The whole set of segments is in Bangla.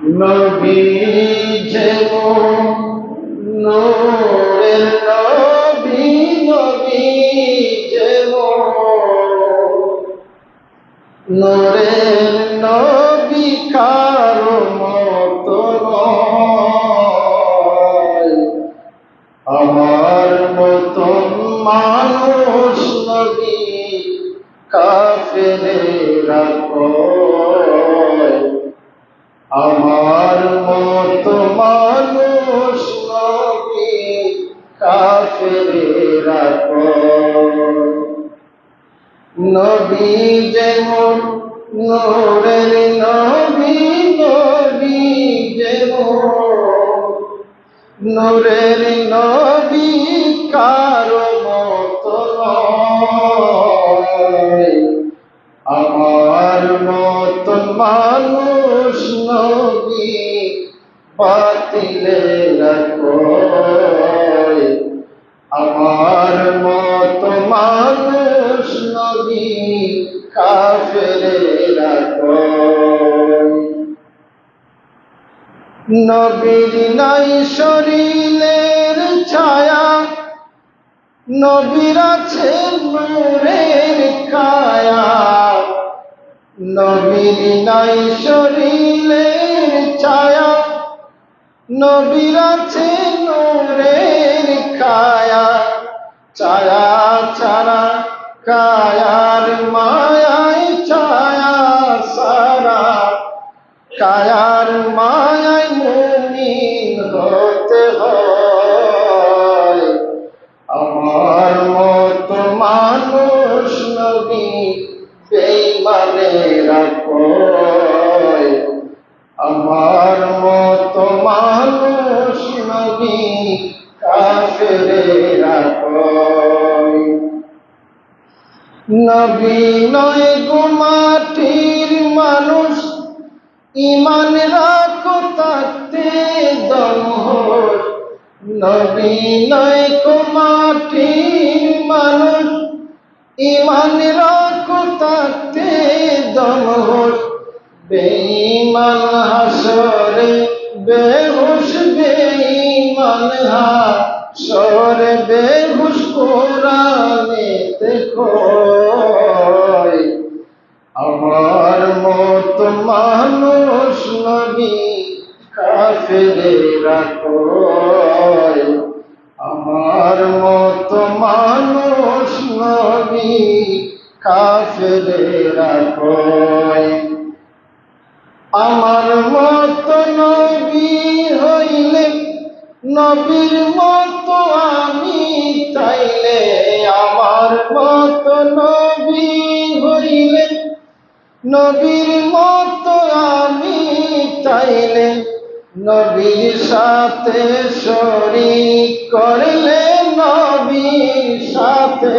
নবী যেমন নূরের নবী যেমন নূরের নবী কারও মতো আমার মতন মানুষ নবী, কাফেরেরা কয়। আমার মতো মানুষ নবী কাফেরেরা কয় নবী যেমন নূরের নবী নবী যেমন নূরের নবী, কারও মতো আমার মতো মানুষ নবী আমার মতো মানুষ নবী কাফেরেরা কয় নবীর নাই শরীরের ছায়া, নবীর আছে নূরের কায়া নবীর নাই শরীরের ছায়া, নবীর আছে নূরের কায়া ছায়া ছাড়া কায়ার মায়ায় ছায়া সারা। কায়ার মায়ায় বেইমানেরা কয় আমার মতো মানুষ নবী কাফেরেরা কয় নবী নয় গো মাটির মানুষ, ইমান রাখো তাতে দমহর নবী নয় গো মাটির মানুষ, ইমান রাখো তাতে দমহর বেঈমান হাসরে, বেহুশ বেঈমান হাসরে, বেহুশ কোরআনে দেখো আমার মত মানুষ নবী কাফেরেরা কয়, আমার মত মানুষ নবী কাফেরেরা কয় আমার মত নবী হইলে, নবীর মত আমি তাইলে আমার মত নবী হইলে, নবীর মত আমি তাইলে নবীর সাথে শরীক করলে নবীর সাথে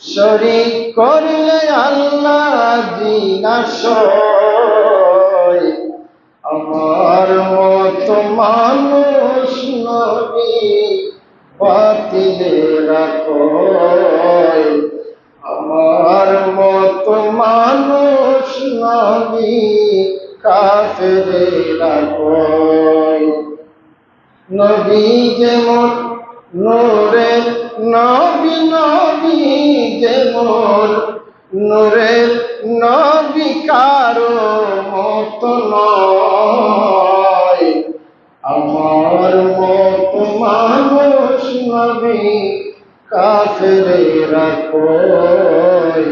শরীক করলে আল্লাহ দিনাশয় আমার মত মানুষ নবী রাখয়। আমার মত মানুষ নবী কাফেরে নবী যেমন নবী নবী যেমন নূরের নবী কারও মত নয়। আমার মত মানুষ নবী কাফেরেরা কয়,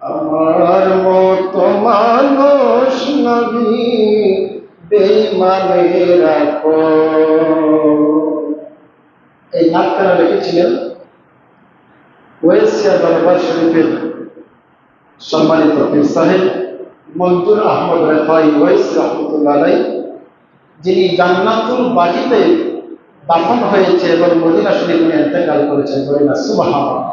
আমার মত মানুষ নবী বেইমানেরা কয়। এই নাটকারা লিখেছিলেন ওয়েসিয়া দরবার শরীফের সম্মানিত পীর সাহেব মঞ্জুর আহমদ রেফাই ওয়েস রহমতুল্লাহ যিনি জান্নাতুল বাজিতে দাফন হয়েছে এবং মদিনা শরীফে এতেকাল করেছেন। বলিনা সুবহানাল্লাহ।